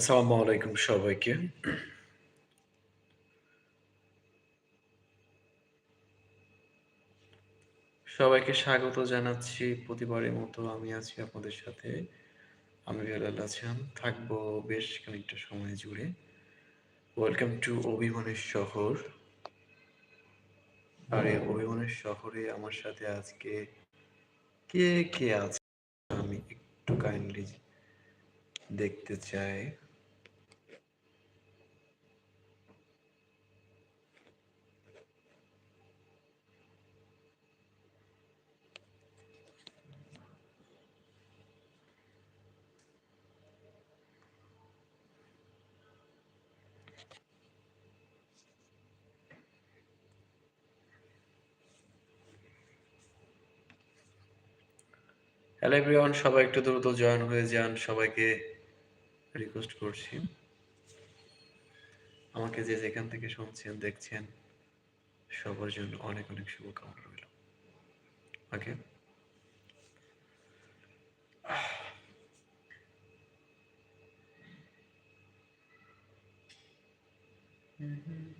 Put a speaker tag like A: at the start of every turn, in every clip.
A: আসসালামু আলাইকুম সবাইকে। সবাইকে স্বাগত জানাচ্ছি। প্রতিবারের মতো আমি আছি আপনাদের সাথে। আমি বেলাল হাসান। থাকব বেশ খানিকটা সময় জুড়ে। ওয়েলকাম টু অভিমানের শহর। আর এই অভিমানের শহরে আমার সাথে আজকে কে, কে আছে আমি একটু কাইন্ডলি দেখতে চাই। হ্যালো এভরিওয়ান সবাই একটু দ্রুত জয়েন হয়ে যান। সবাইকে রিকোয়েস্ট করছি। আমাকে যে যেখান থেকে শুনছেন, দেখছেন, সবার জন্য অনেক অনেক শুভকামনা রইল। ওকে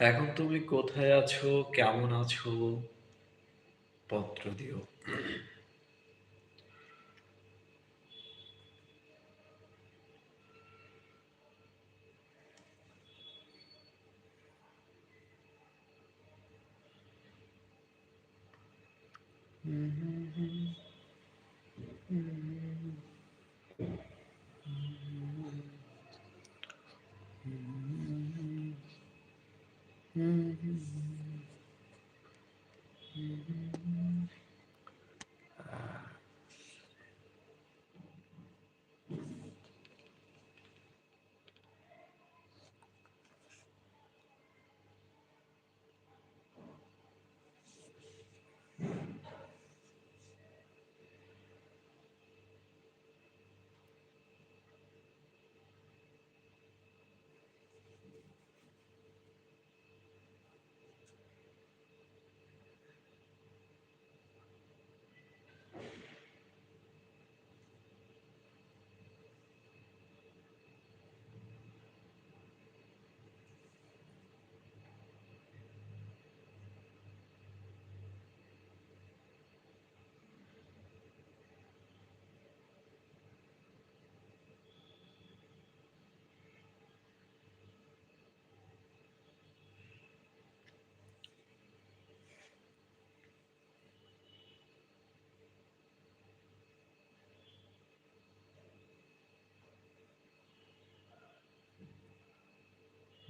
A: এখন তুমি কোথায় আছো? কেমন আছো? পত্র দিও।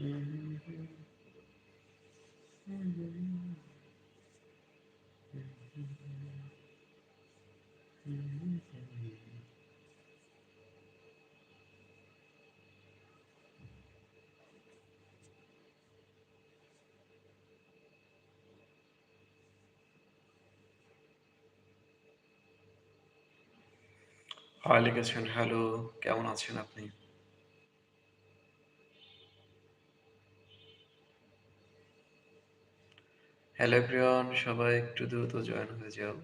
A: হাই লিখেছেন হ্যালো কেমন আছেন আপনি? হ্যালো এভরিওয়ান সবাই একটু দ্রুত জয়েন হয়ে যাও।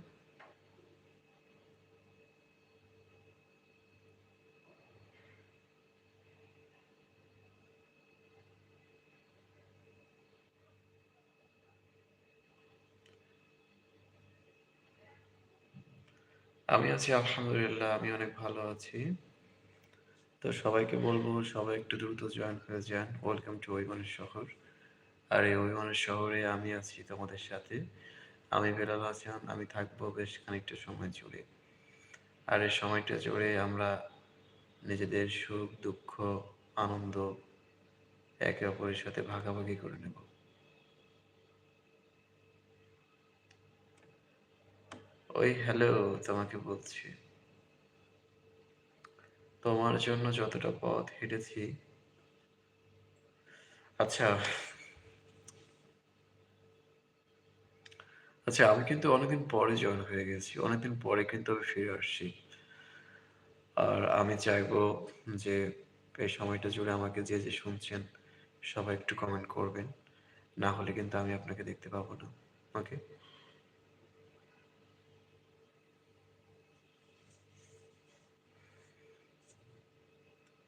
A: আমি আছি, আলহামদুলিল্লাহ, আমি অনেক ভালো আছি। তো সবাইকে বলব, সবাই একটু দ্রুত জয়েন হয়ে যান। ওয়েলকাম টু ওইমানের শহর আর এই ওইমানের শহরে আমি আছি তোমাদের সাথে। আমি বেলাল হাসান আমি থাকব বেশ খানিকটা সময় জুড়ে। আর এই সময়টা জুড়ে আমরা নিজেদের সুখ, দুঃখ, আনন্দ একে অপরের সাথে ভাগাভাগি করে নেব। ওই হ্যালো, তোমাকে বলছি। তোমার জন্য যতটা পথ হেঁটেছি। আচ্ছা আচ্ছা আমি কিন্তু অনেকদিন পরে জয়েন হয়ে গেছি। অনেকদিন পরে কিন্তু আমি ফিরে আসছি। আর আমি চাইব যে, এই সময়টা জুড়ে আমাকে যে যে শুনছেন, সবাই একটু কমেন্ট করবেন। না হলে কিন্তু আমি আপনাকে দেখতে পাবো না। ওকে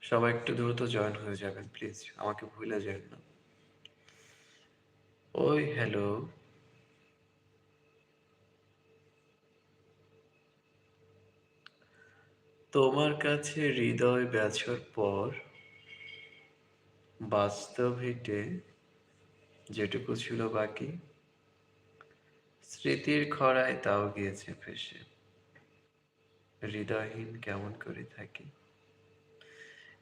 A: সবাই একটু দ্রুত জয়েন হয়ে যাবেন প্লিজ আমাকে ভুলে যাবেন না। ওই হ্যালো তোমার কাছে হৃদয় বেছর পর বাস্তব হিটে যেটুকু ছিল বাকি, স্মৃতির খরায় তাও গিয়েছে ফেসে হৃদয়হীন কেমন করে থাকি?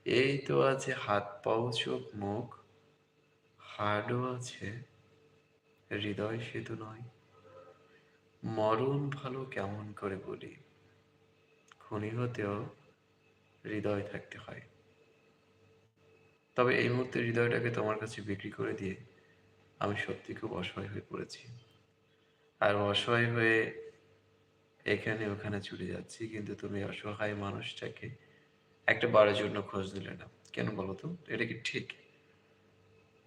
A: এই তো আছে হাত পাও, চোখ, মুখ, হাড়ও আছে, হৃদয় সেতু নয়। মরণ ভালো কেমন করে বলি? খুনি হতেও হৃদয় থাকতে হয়। তবে এই মুহূর্তে হৃদয়টাকে তোমার কাছে বিক্রি করে দিয়ে আমি সত্যি খুব অসহায় হয়ে পড়েছি। আর অসহায় হয়ে এখানে ওখানে ছুটে যাচ্ছি, কিন্তু তুমি অসহায় মানুষটাকে একটা বারের জন্য খোঁজ দিলে না। কেন বলো তো? এটা কি ঠিক?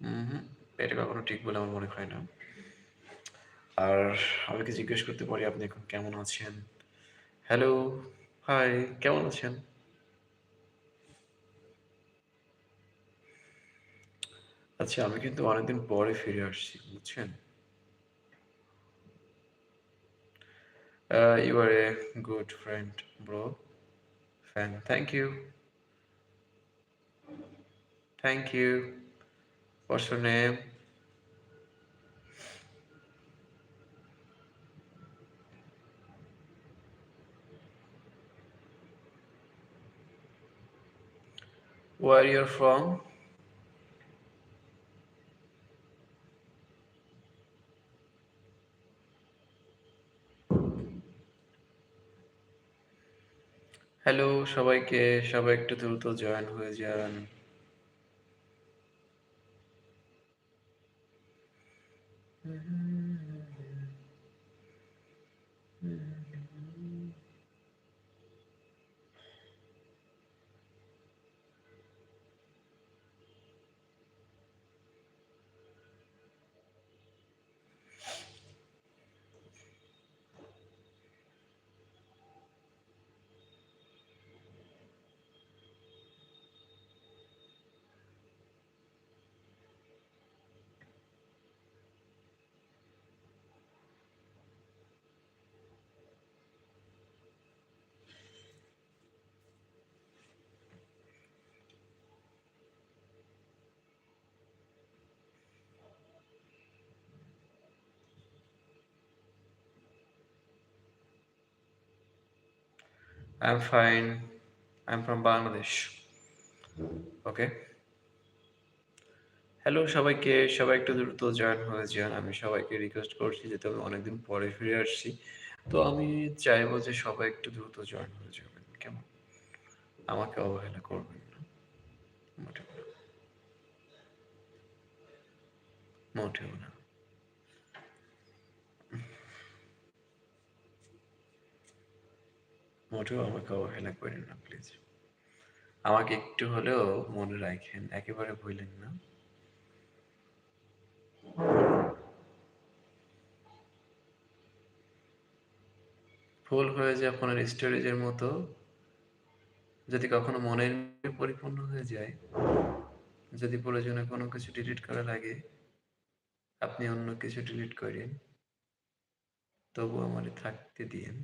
A: হুম, এটা কখনো ঠিক বলে আমার মনে হয় না। আর আমাকে জিজ্ঞেস করতে পারি আপনি এখন কেমন আছেন? হ্যালো হাই কেমন আছেন? আচ্ছা আমি কিন্তু অনেকদিন পরে ফিরে আসছি, বুঝছেন? You are a good friend bro fan thank you thank you What's your Where you're from? Hello সবাইকে সবাই একটু দ্রুত জয়েন হয়ে যান I'm fine. I'm from Bangladesh. Okay hello সবাইকে, সবাই একটু দ্রুত জয়েন হয়ে যান। আমি সবাইকে রিকোয়েস্ট করছি যেহেতু আমি অনেকদিন পরে ফিরে আসছি। তো আমি চাইব যে সবাই একটু দ্রুত জয়েন হয়ে যাবেন। কেমন? আমাকে অবহেলা করবেন না। মোটেও না। মোটেও না। মোটেও আমাকে অবহেলা করেন না প্লিজ আমাকে একটু হলেও মনে রাখেন, একেবারে ভুলেন না। ফুল হয়ে যায় ফোনের স্টোরেজের মতো। যদি কখনো মনের পরিপূর্ণ হয়ে যায়, যদি প্রয়োজনে কোনো কিছু ডিলিট করা লাগে, আপনি অন্য কিছু ডিলিট করেন। তবু আমার থাকতে দিন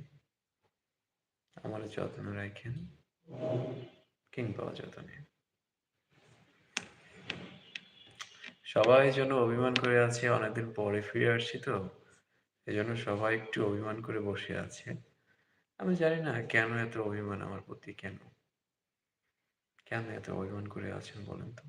A: আমার যত্ন রাখেন। কিংবা অযত্নে। সবাই যেন অভিমান করে আছে, অনেকদিন পরে ফিরে আসছি তো। এই জন্য সবাই একটু অভিমান করে বসে আছে। আমি জানি না কেন এত অভিমান আমার প্রতি, কেন? কেন এত অভিমান করে আছেন বলেন তো?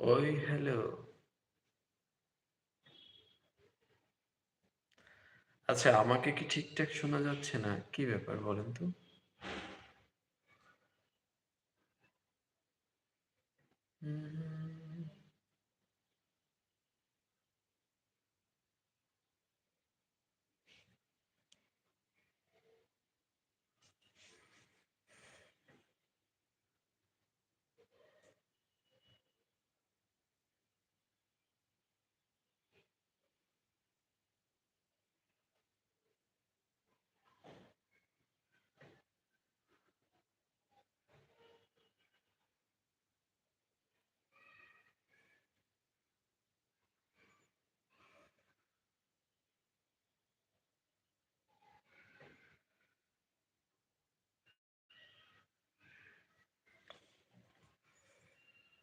A: ওই হ্যালো আচ্ছা আমাকে কি ঠিকঠাক শোনা যাচ্ছে না? কি ব্যাপার বলেন তো?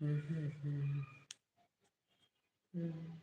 A: হুম, হুম,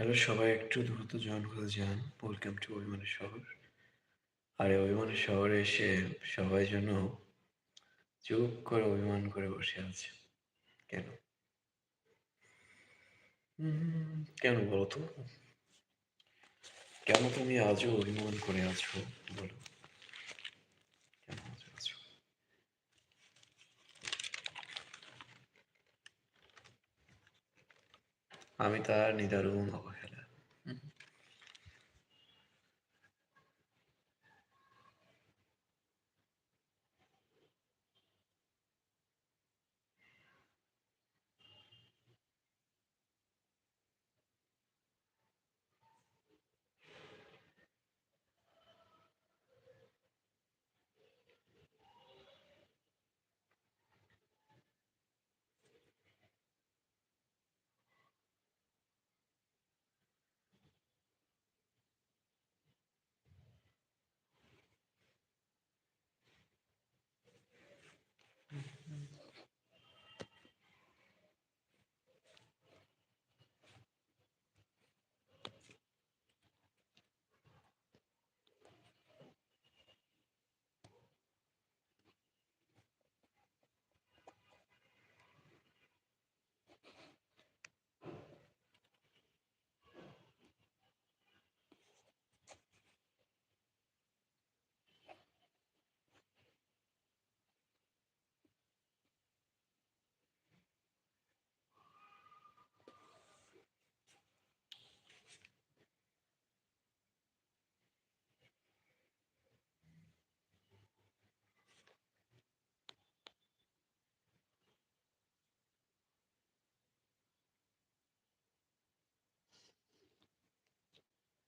A: হ্যালো সবাই, একটু দ্রুত জয়েন করে যান। ওয়েলকাম টু অভিমানের শহর। আর অভিমানের শহরে এসে সবাই যেন চুপ করে অভিমান করে বসে আছে। কেন? কেন বলো তো? কেন তুমি আজও অভিমান করে আছো? বলো কেন আজও আছো আমি তার নিদারুণ অবহেলা